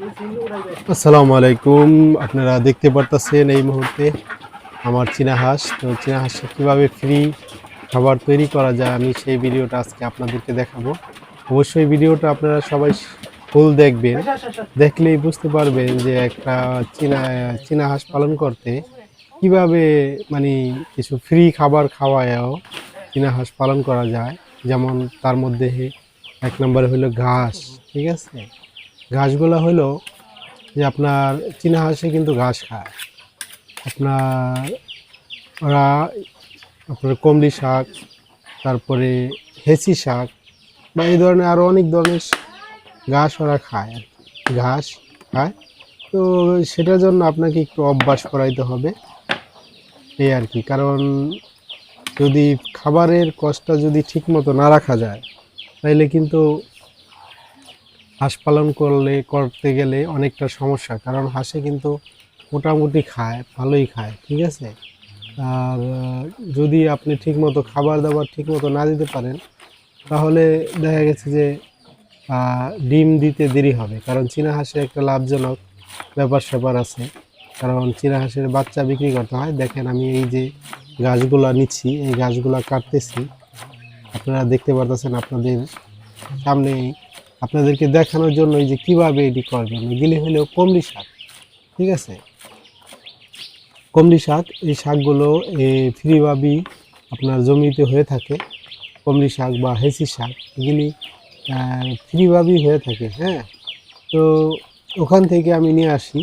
আসসালামু আলাইকুম। আপনারা দেখতে পারতেছেন এই মুহূর্তে আমার চীনা হাঁস। তো চীনা হাঁসে কীভাবে ফ্রি খাবার তৈরি করা যায় আমি সেই ভিডিওটা আজকে আপনাদেরকে দেখাবো। অবশ্যই ভিডিওটা আপনারা সবাই ফুল দেখবেন। দেখলেই বুঝতে পারবেন যে একটা চীনা চীনা হাঁস পালন করতে কীভাবে মানে কিছু ফ্রি খাবার খাওয়ায়ও চীনা হাঁস পালন করা যায়। যেমন তার মধ্যে এক নম্বরে হলো ঘাস, ঠিক আছে? ঘাসগুলো হলো যে আপনার চীনা হাঁসে কিন্তু ঘাস খায়। আপনার ওরা আপনার কমলি শাক, তারপরে হেসি শাক বা এই ধরনের আরও অনেক ধরনের ঘাস ওরা খায় আর ঘাস খায়। তো সেটার জন্য আপনাকে একটু অভ্যাস করাইতে হবে। এই আর কি, কারণ যদি খাবারের কষ্টটা যদি ঠিকমতো না রাখা যায় তাহলে কিন্তু হাঁস পালন করলে, করতে গেলে অনেকটা সমস্যা, কারণ হাঁসে কিন্তু মোটামুটি খায়, ভালোই খায়, ঠিক আছে? আর যদি আপনি ঠিকমতো খাবার দাবার ঠিকমতো না দিতে পারেন, তাহলে দেখা গেছে যে ডিম দিতে দেরি হবে, কারণ চীনা হাঁসে একটা লাভজনক ব্যাপার স্যাপার আছে। কারণ চীনা হাঁসের বাচ্চা বিক্রি করতে হয়। দেখেন আমি এই যে গাছগুলা নিচ্ছি, এই গাছগুলা কাটতেছি। আপনারা দেখতে পারতেছেন আপনাদের সামনে আপনাদেরকে দেখানোর জন্য যে কীভাবে এটি করবেন? এগুলি হলো কমলি শাক। ঠিক আছে? কমলি শাক, এই শাকগুলো ফ্রিভাবেই আপনার জমিতে হয়ে থাকে। কমলি শাক বা হেসি শাক, এগুলি ফ্রিভাবেই হয়ে থাকে হ্যাঁ? তো ওখান থেকে আমি নিয়ে আসি।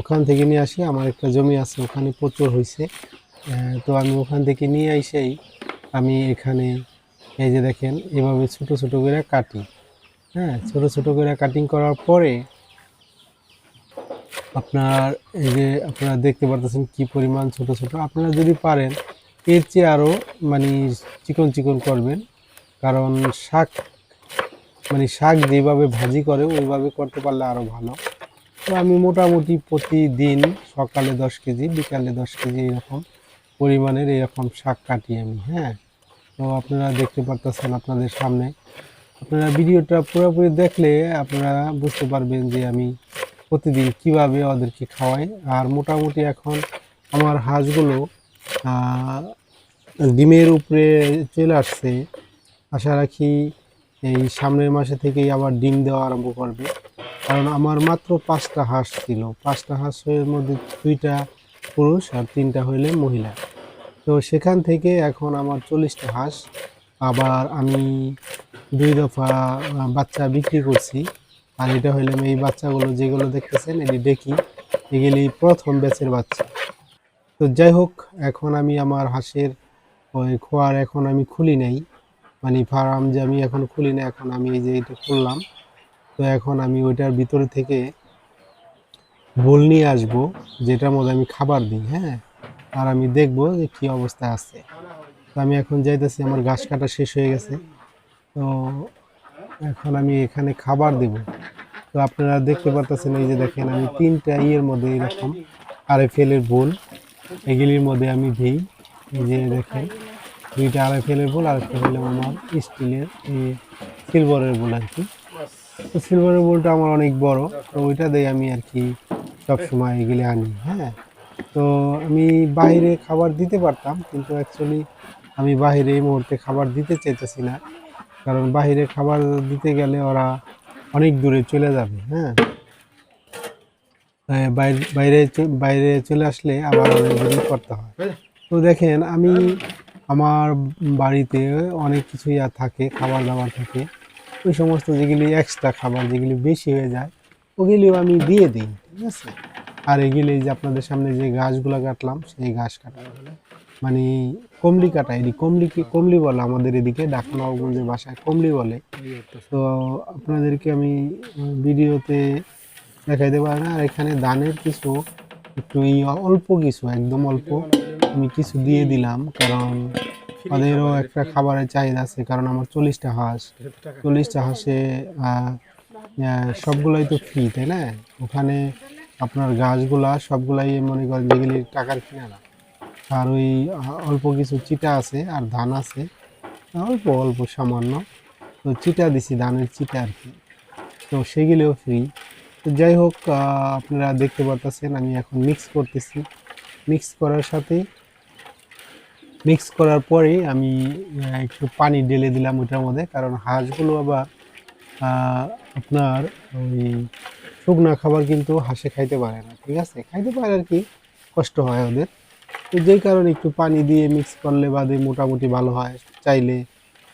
ওখান থেকে নিয়ে আসি, আমার একটা জমি আছে, ওখানে প্রচুর হয়েছে তো আমি ওখান থেকে নিয়ে এসেই আমি এখানে, এই যে দেখেন, এভাবে ছোট ছোট করে কাটি। হ্যাঁ ছোটো ছোটো করে কাটিং করার পরে আপনার এই যে আপনারা দেখতে পারতেছেন কি পরিমাণ ছোট ছোট, আপনারা যদি পারেন, এর চেয়ে আরও মানে চিকন চিকন করবেন। কারণ শাক মানে শাক যেভাবে ভাজি করে, ওইভাবে করতে পারলে আরও ভালো। তো আমি মোটামুটি প্রতিদিন সকালে দশ কেজি, বিকালে দশ কেজি এরকম পরিমাণের এরকম শাক কাটি আমি হ্যাঁ। তো আপনারা দেখতে পারতেছেন আপনাদের সামনে আপনারা ভিডিওটা পুরোপুরি দেখলে আপনারা বুঝতে পারবেন যে আমি প্রতিদিন কীভাবে ওদেরকে খাওয়াই। আর মোটামুটি এখন আমার হাঁসগুলো ডিমের উপরে চলে আসছে। আশা রাখি এই সামনের মাসে থেকেই আবার ডিম দেওয়া আরম্ভ করবে। কারণ আমার মাত্র পাঁচটা হাঁস ছিল। পাঁচটা হাঁসের মধ্যে দুইটা পুরুষ আর তিনটা হইলে মহিলা। তো সেখান থেকে এখন আমার চল্লিশটা হাঁস। আবার আমি দুই দফা বাচ্চা বিক্রি করছি। আর এটা হইলাম এই বাচ্চাগুলো যেগুলো দেখতেছেন, এটি দেখি। এগুলি প্রথম ব্যাচের বাচ্চা। তো যাই হোক, এখন আমি আমার হাঁসের ওই খোয়ার এখন আমি খুলি নাই। মানে ফার্ম যে আমি এখন খুলি না, এখন আমি এই যে এটা খুললাম। তো এখন আমি ওইটার ভিতরে থেকে বোল নিয়ে আসব, যেটার মধ্যে আমি খাবার দিই হ্যাঁ? আর আমি দেখব যে কী অবস্থা আছে। তো আমি এখন যাইতেছি, আমার ঘাস কাটা শেষ হয়ে গেছে। তো এখন আমি এখানে খাবার দেব। তো আপনারা দেখতে পারতেছেন, এই যে দেখেন আমি তিনটা ইয়ের মধ্যে এরকম আরএফএলের বোল, এগুলির মধ্যে আমি দিই। এই যে দেখেন, দুইটা আরএফএলের বোল আর একটা হলো আমার স্টিলের এই সিলভারের বোল আর কি তো সিলভারের বোলটা আমার অনেক বড়, তো ওইটা দিয়ে আমি আর কি সবসময় এগুলি আনি হ্যাঁ। তো আমি বাইরে খাবার দিতে পারতাম, কিন্তু অ্যাকচুয়ালি আমি বাইরে এই মুহূর্তে খাবার দিতে চাইতেছি না। কারণ বাইরে খাবার দিতে গেলে ওরা অনেক দূরে চলে যাবে হ্যাঁ? বাইরে বাইরে চলে আসলে আবার অনেক করতে হয়। তো দেখেন, আমি আমার বাড়িতে অনেক কিছুই আর থাকে খাবার দাবার থাকে। ওই সমস্ত যেগুলি এক্সট্রা খাবার যেগুলি বেশি হয়ে যায়, ওগুলিও আমি দিয়ে দিই, ঠিক আছে? আর এগুলি যে আপনাদের সামনে যে গাছগুলো কাটলাম, সেই ঘাস কাটা মানে কমলি কাটা এটি কমলি কি কমলি বলে আমাদের এদিকে ডাকনাগঞ্জের বাসায় কমলি বলে। তো আপনাদেরকে আমি ভিডিওতে দেখাইতে পারি না আর এখানে দানের কিছু একটু অল্প কিছু একদম অল্প আমি কিছু দিয়ে দিলাম কারণ ওদেরও একটা খাবারের চাহিদা আছে কারণ আমার চল্লিশটা হাঁস। চল্লিশটা হাঁসে সবগুলাই তো ফ্রি তাই না? ওখানে আপনার গাছগুলা সবগুলাই মনে করেন যেগুলি টাকার কিনা না আর ওই অল্প কিছু চিটা আছে আর ধান আছে। অল্প অল্প, সামান্য। তো চিটা দিছি, ধানের চিটা আর কি। তো সেগুলিও ফ্রি তো যাই হোক আপনারা দেখতে পারতেছেন, আমি এখন মিক্স করতেছি। মিক্স করার সাথে মিক্স করার পরে আমি একটু পানি ঢেলে দিলাম ওটার মধ্যে। কারণ হাঁসগুলো আবার আপনার ওই শুকনা খাবার কিন্তু হাঁসে খাইতে পারে না, ঠিক আছে? খাইতে পারে আর কি, কষ্ট হয় ওদের। তো যেই কারণে একটু পানি দিয়ে মিক্স করলে বাদে মোটামুটি ভালো হয়। চাইলে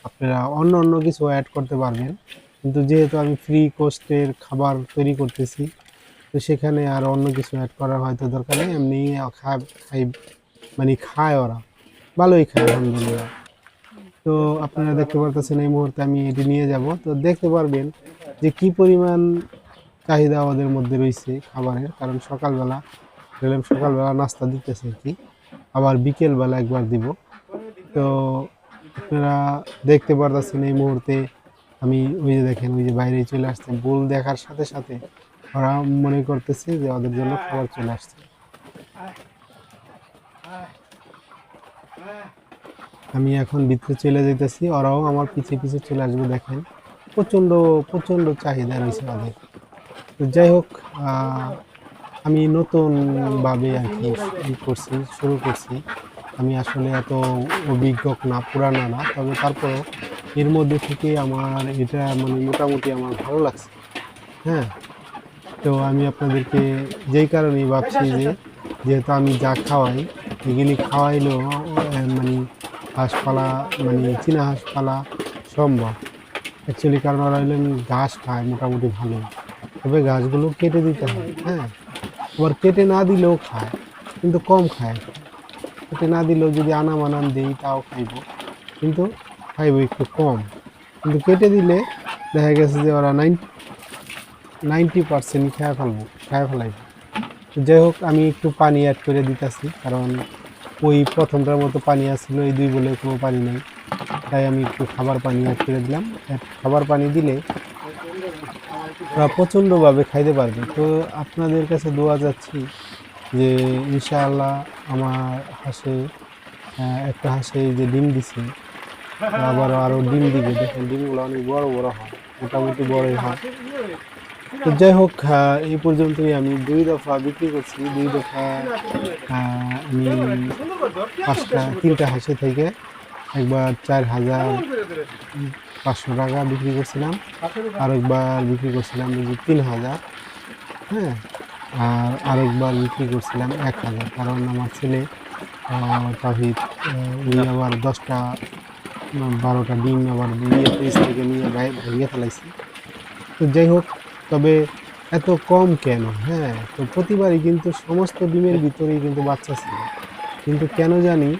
আপনারা অন্য অন্য কিছু অ্যাড করতে পারবেন। কিন্তু যেহেতু আমি ফ্রি কোস্টের খাবার তৈরি করতেছি, তো সেখানে আর অন্য কিছু অ্যাড করার হয়তো দরকার নেই। এমনি খাই মানে খায় ওরা। ভালোই খায়, আলহামদুলিল্লাহ। তো আপনারা দেখতে পারতেছেন এই মুহূর্তে আমি এটি নিয়ে যাব। তো দেখতে পারবেন যে কি পরিমাণ চাহিদা ওদের মধ্যে রয়েছে খাবারের। কারণ সকালবেলা সকালবেলা নাস্তা দিতেছে কি। আবার বিকেলবেলা একবার দিব। তো আপনারা দেখতে পারতেছেন এই মুহূর্তে আমি ওই যে দেখেন, ওই যে বাইরে চলে আসছে। বুল দেখার সাথে সাথে ওরা মনে করতেছে যে ওদের জন্য খাবার চলে আসছে। আমি এখন ভিতরে চলে যেতেছি ওরাও আমার পিছে পিছে চলে আসবে দেখেন। প্রচণ্ড প্রচণ্ড চাহিদা রয়েছে ওদের। তো যাই হোক আমি নতুনভাবে আর কি করছি, শুরু করছি। আমি আসলে এত অভিজ্ঞ না, পুরানো না, তবে তারপরেও এর মধ্যে থেকে আমার এটা মানে মোটামুটি আমার ভালো লাগছে। হ্যাঁ তো আমি আপনাদেরকে যেই কারণেই ভাবছি যে, যেহেতু আমি যা খাওয়াই, এগুলি খাওয়াইলেও মানে হাঁসপালা মানে চীনা হাঁসপালা সম্ভব। অ্যাকচুয়ালি কারণ ওরা হলেন ঘাস খায় মোটামুটি ভালো তবে গাছগুলো কেটে দিতে হয় হ্যাঁ। আবার কেটে না দিলেও খায়, কিন্তু কম খায়। কেটে না দিলেও যদি আনাম আনাম দিই, তাও খাইব। কিন্তু খাইব একটু কম। কিন্তু কেটে দিলে দেখা গেছে যে ওরা নাইন নাইনটি পার্সেন্ট খেয়ে ফেলব, খেয়ে ফেলাইব। যাই হোক, আমি একটু পানি অ্যাড করে দিতেছি, কারণ ওই প্রথমটার মতো পানি আসছিল এই দুই বলে কোনো পানি নেই। তাই আমি একটু খাবার পানি অ্যাড করে দিলাম। খাবার পানি দিলে ওরা প্রচণ্ডভাবে খাইতে পারবে তো আপনাদের কাছে দোয়া যাচ্ছি যে ইনশাআল্লাহ আমার হাঁসে একটা হাঁসে যে ডিম দিছে আবার আরও ডিম দিবে। দেখেন, ডিমগুলো অনেক বড় বড় হয়, মোটামুটি বড়ই হয়। তো যাই হোক এই পর্যন্তই আমি দুই দফা বিক্রি করছি। দুই দফা আমি পাঁচটা, তিনটা হাঁসে থেকে একবার চার হাজার পাঁচশো টাকা বিক্রি করছিলাম। আরেকবার বিক্রি করছিলাম যে তিন হাজার হ্যাঁ? আর আরেকবার বিক্রি করছিলাম এক হাজার, কারণ আমার ছেলে তাহিদ উনি আবার দশটা, বারোটা ডিম আবার নিয়ে ফ্রিজ থেকে নিয়ে ভেঙে ফেলাইছি। তো যাই হোক, তবে এত কম কেন হ্যাঁ? তো প্রতিবারই কিন্তু সমস্ত ডিমের ভিতরেই কিন্তু বাচ্চা ছিল। কিন্তু কেন জানি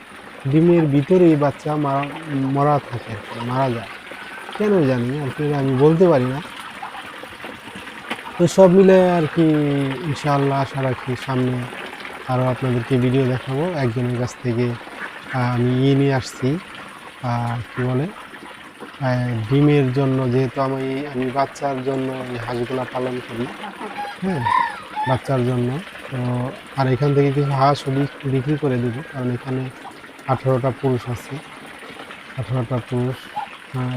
ডিমের ভিতরেই বাচ্চা মারা, মরা থাকে মারা যায়। কেন জানি, আর কি আমি বলতে পারি না। তো সব মিলে আর কি ইনশাআল্লাহ আশা রাখি সামনে আরও আপনাদেরকে ভিডিও দেখাবো। একজনের কাছ থেকে আমি ইয়ে নিয়ে আসছি। কি বলে? ডিমের জন্য, যেহেতু আমি আমি বাচ্চার জন্য এই হাঁসগুলা পালন করি। হ্যাঁ বাচ্চার জন্য। তো, আর এখান থেকে কিছু হাঁস বিক- বিক্রি করে দেবো, কারণ এখানে আঠারোটা পুরুষ আছে। আঠারোটা পুরুষ।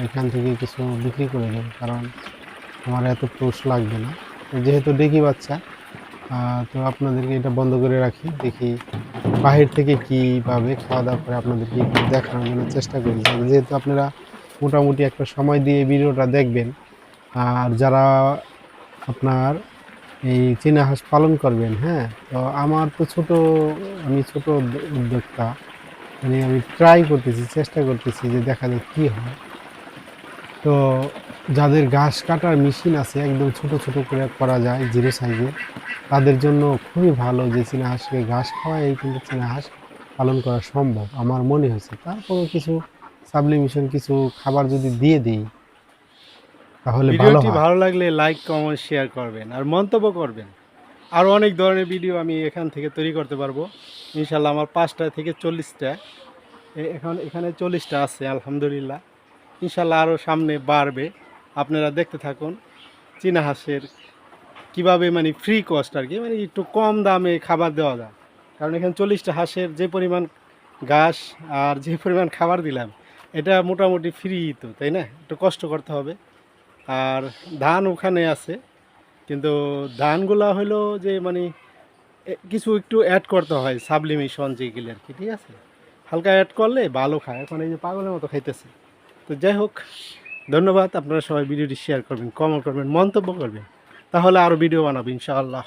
এখান থেকে কিছু বিক্রি করে দেবো, কারণ আমার এত পুরুষ লাগবে না। যেহেতু ডেকি বাচ্চা তো আপনাদেরকে এটা বন্ধ করে রাখি, দেখি বাহির থেকে কীভাবে খাওয়া দাওয়া করে আপনাদেরকে দেখানোর জন্য চেষ্টা করি। যেহেতু আপনারা মোটামুটি একটা সময় দিয়ে ভিডিওটা দেখবেন, আর যারা আপনার এই চীনা হাঁস পালন করবেন হ্যাঁ তো আমার তো ছোট, আমি ছোট উদ্যোক্তা মানে আমি ট্রাই করতেছি, চেষ্টা করতেছি যে দেখা যাক কী হয়। তো যাদের ঘাস কাটার মেশিন আছে একদম ছোট ছোট করে করা যায় জিরো সাইজে তাদের জন্য খুবই ভালো যে চীনা হাঁসকে ঘাস খাওয়াই কিন্তু চীনা হাঁস পালন করা সম্ভব আমার মনে হয়েছে। তারপরেও কিছু সাবলিমিশন কিছু খাবার যদি দিয়ে দিই তাহলে ভালো ভিডিওটি ভালো লাগলে লাইক কমেন্ট শেয়ার করবেন আর মন্তব্য করবেন। আরও অনেক ধরনের ভিডিও আমি এখান থেকে তৈরি করতে পারব। ইনশাল্লাহ আমার পাঁচটা থেকে চল্লিশটা এখন এখানে চল্লিশটা আছে আলহামদুলিল্লাহ। ইনশাল্লাহ আরও সামনে বাড়বে। আপনারা দেখতে থাকুন চীনা হাঁসের কীভাবে মানে ফ্রি কস্ট আর কি মানে একটু কম দামে খাবার দেওয়া যায়। কারণ এখানে চল্লিশটা হাঁসের যে পরিমাণ ঘাস আর যে পরিমাণ খাবার দিলাম, এটা মোটামুটি ফ্রি তো, তাই না? একটু কষ্ট করতে হবে। আর ধান ওখানে আছে, কিন্তু ধানগুলা হলো যে মানে কিছু একটু অ্যাড করতে হয় সাবলিমেশন যেগুলি আর কি, ঠিক আছে? হালকা অ্যাড করলে ভালো খায়। এখন এই যে পাগলের মতো খাইতেছে। তো যাই হোক, ধন্যবাদ। আপনারা সবাই ভিডিওটি শেয়ার করবেন কমেন্ট করবেন, মন্তব্য করবেন। তাহলে আরও ভিডিও বানাবো, ইনশাআল্লাহ।